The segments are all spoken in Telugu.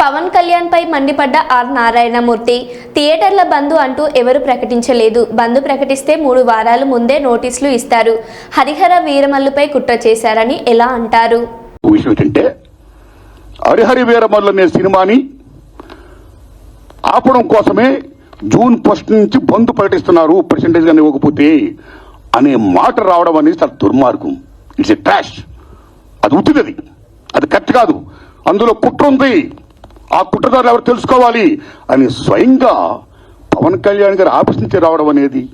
పవన్ కళ్యాణ్ పై మండిపడ్డ ఆర్ నారాయణమూర్తి. థియేటర్ల బంద్ అంటూ ఎవరు ప్రకటించలేదు. బంద్ ప్రకటిస్తే మూడు వారాల ముందే నోటీసులు ఇస్తారు. హరిహర వీరమల్లుపై కుట్ర చేశారని ఎలా అంటారు? విషయం ఏంటంటే హరిహరి వీరమల్లు అనే సినిమాని ఆపడం కోసమే జూన్ ఫస్ట్ నుంచి బంద్ ప్రకటిస్తున్నారు పర్సంటేజ్ కానీ ఇవ్వకపోతే అనే మాట రావడం అనేది చాలా దుర్మార్గం. ఇట్స్ ఎ ట్రాష్ అది ఉత్తిది అది కరెక్ట్ కాదు. అందులో కుట్ర ఉంది. ఆ కుట్రదారులు ఎవరు తెలుసుకోవాలి? అని స్వయంగా పవన్ కళ్యాణ్ గారి ఆఫీస్ నుంచి రావడం అనేది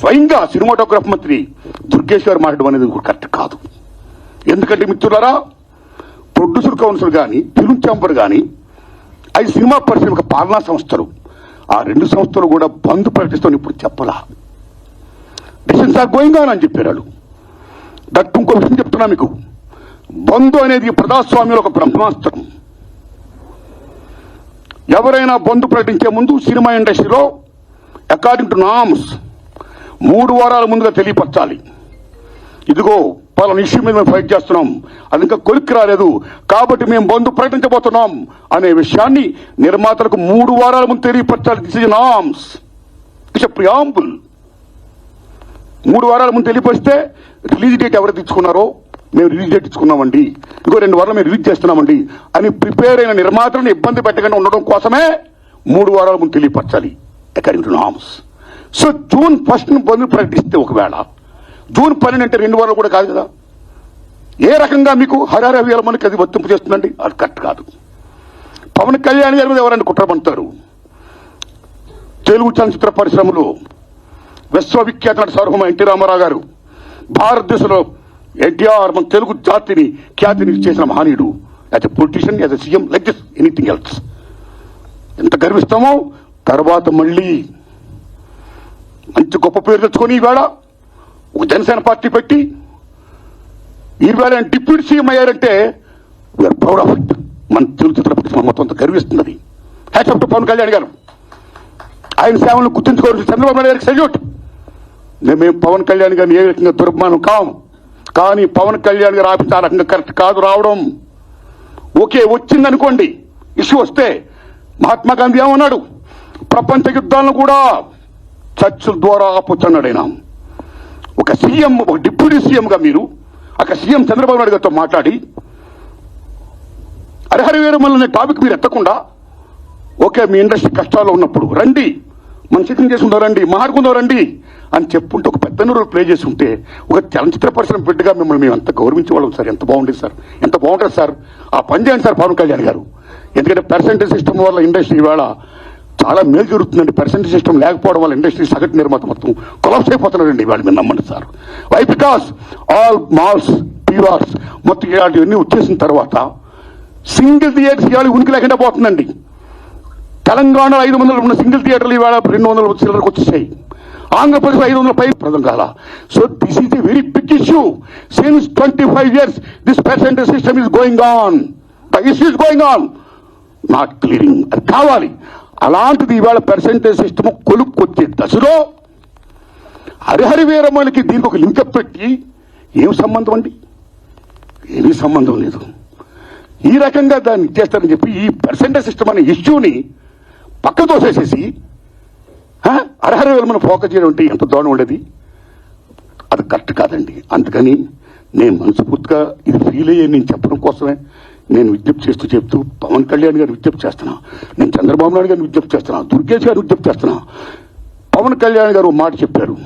స్వయంగా సినిమాటోగ్రఫ్ మంత్రి దుర్గేష్ గారు మాట్లాడడం అనేది కరెక్ట్ కాదు. ఎందుకంటే మిత్రులారా ప్రొడ్యూసర్ కౌన్సిల్ కానీ ఫిల్మ్ ఛాంబర్ కానీ అది సినిమా పరిశ్రమ పాలనా సంస్థలు. ఆ రెండు సంస్థలు కూడా బంద్ ప్రకటిస్తామని ఇప్పుడు చెప్పలా. డిసిషన్స్ ఆర్ గోయింగ్ ఆన్ అని చెప్పారు వాళ్ళు. దట్ ఇంకో విషయం చెప్తున్నా మీకు. బంధు అనేది ప్రజాస్వామ్యంలో ఒక బ్రహ్మాస్త్రం. ఎవరైనా బంధు ప్రకటించే ముందు సినిమా ఇండస్ట్రీలో అకార్డింగ్ టు నామ్స్ మూడు వారాల ముందుగా తెలియపరచాలి. ఇదిగో పలానా ఇష్యూ మీద మేము ఫైట్ చేస్తున్నాం. అది ఇంకా కొలిక్కి రాలేదు. కాబట్టి మేము బంధు ప్రకటించబోతున్నాం అనే విషయాన్ని నిర్మాతలకు మూడు వారాల ముందు తెలియపరచాలి. This is norms it's preamble మూడు వారాల ముందు తెలియపరిస్తే రిలీజ్ డేట్ ఎవరు తెచ్చుకున్నారో మేము రిలీజ్ చేయించుకున్నామండి ఇంకో రెండు వారాలు మేము రిలీజ్ చేస్తున్నామండి. అని ప్రిపేర్ అయిన నిర్మాతలను ఇబ్బంది పెట్టకుండా ఉండడం కోసమే మూడు వారాల ముందు తెలియపరచాలి. According to norms so June first bandh ప్రకటిస్తే ఒకవేళ జూన్ పన్నెండు అంటే రెండు వారాలు కూడా కాదు కదా. ఏ రకంగా మీకు హరార వేల మనకి అది వర్తింపు చేస్తుందండి? అది కరెక్ట్ కాదు. పవన్ కళ్యాణ్ గారి మీద ఎవరైనా కుట్రపడతారు? తెలుగు చలనచిత్ర పరిశ్రమలో విశ్వవిఖ్యాత నట సార్వభౌమ ఎన్టీ రామారావు గారు భారతదేశంలో ఎన్టీఆర్ మన తెలుగు జాతిని ఖ్యాతిని చేసిన మహనీయుడు. As a politician as a CM like this anything else ఎంత గర్విస్తామో తర్వాత మళ్ళీ మంచి గొప్ప పేరు తెచ్చుకొని ఈవేళ ఒక జనసేన పార్టీ పెట్టి ఈవేళ డిప్యూటీ సీఎం అయ్యారంటే వీఆర్ ప్రౌడ్ ఆఫ్ ఇట్ మన తెలుగు చిత్ర పరిశ్రమ మొత్తం అంత గర్విస్తున్నది. Hatch up to Pawan Kalyan గారు. ఆయన సేవలను గుర్తుంచుకోవాల్సిన చంద్రబాబు నాయుడు గారికి సెల్యూట్ మేము పవన్ కళ్యాణ్ గారిని ఏ రకంగా దుర్మానం కాం కానీ పవన్ కళ్యాణ్ గారు ఆఫీస్ ఆ రకంగా కరెక్ట్ కాదు రావడం. ఓకే వచ్చిందనుకోండి ఇష్యూ వస్తే మహాత్మా గాంధీ ఏమన్నాడు? ప్రపంచ యుద్ధాలను కూడా చర్చల ద్వారా ఆపొచ్చు ఆయన ఒక సీఎం ఒక డిప్యూటీ సీఎంగా మీరు ఒక సీఎం చంద్రబాబు నాయుడు గారితో మాట్లాడి హరిహర వీరమల్ అనే టాపిక్ మీరు ఎత్తకుండా ఓకే మీ ఇండస్ట్రీ కష్టాల్లో ఉన్నప్పుడు రండి మన సిద్ధం చేసుకుందాం రండి మాట్లాడుకుందాం రండి అని చెప్పుంటే ఒక పెద్ద రోల్ ప్లే చేసి ఉంటే ఒక చలనచిత్ర పరిశ్రమ బిడ్డగా మిమ్మల్ని మేము అంత గౌరవించేవాళ్ళం సార్. ఎంత బాగుండేది సార్. ఎంత బాగుంటుంది సార్. ఆ పని చేయండి సార్ పవన్ కళ్యాణ్ గారు. ఎందుకంటే పర్సెంటేజ్ సిస్టమ్ వల్ల ఇండస్ట్రీ ఇవాళ చాలా మేలు జరుగుతుందండి. పర్సంటేజ్ సిస్టమ్ లేకపోవడం వల్ల ఇండస్ట్రీ సగటు నిర్మాత మొత్తం కొలాప్స్ అయిపోతున్నారండి ఇవాళ మీరు నమ్మండి sir. Why because all malls PVRs మొత్తం ఇలాంటివన్నీ వచ్చేసిన తర్వాత సింగిల్ థియేటర్స్ ఇవాళ ఉనికి లేకుండా పోతుందండి. తెలంగాణలో ఐదు వందలు ఉన్న సింగిల్ థియేటర్లు ఇవాళ రెండు వందల చిల్లరకు వచ్చేసాయి. ఆంధ్రప్రదేశ్ ఐదు వందల పై ప్రదం కాల. So this is a very big issue since twenty five years this percentage system is going on the issue is going on not clearing అది కావాలి. అలాంటిది ఇవాళ పర్సెంటేజ్ సిస్టమ్ కొలుక్కొచ్చే దశలో హరిహరి వీరమ్మలకి దీనికి ఒక లింకప్ పెట్టి ఏం సంబంధం అండి? ఏమీ సంబంధం లేదు. ఈ రకంగా దాన్ని ఇచ్చేస్తారని చెప్పి ఈ పర్సెంటేజ్ సిస్టమ్ అనే ఇష్యూని పక్క తోసేసేసి అర్హర మనం ఫోకస్ చేయడం అంటే ఎంత దూరం ఉండేది అది? కరెక్ట్ కాదండి. అందుకని నేను మనస్ఫూర్తిగా ఇది ఫీల్ అయ్యే నేను చెప్పడం కోసమే నేను విజ్ఞప్తి చేస్తూ చెప్తూ పవన్ కళ్యాణ్ గారిని విజ్ఞప్తి చేస్తున్నా. నేను చంద్రబాబు నాయుడు గారిని విజ్ఞప్తి చేస్తున్నా. దుర్గేష్ గారిని విజ్ఞప్తి చేస్తున్నా. పవన్ కళ్యాణ్ గారు మాట చెప్పారు.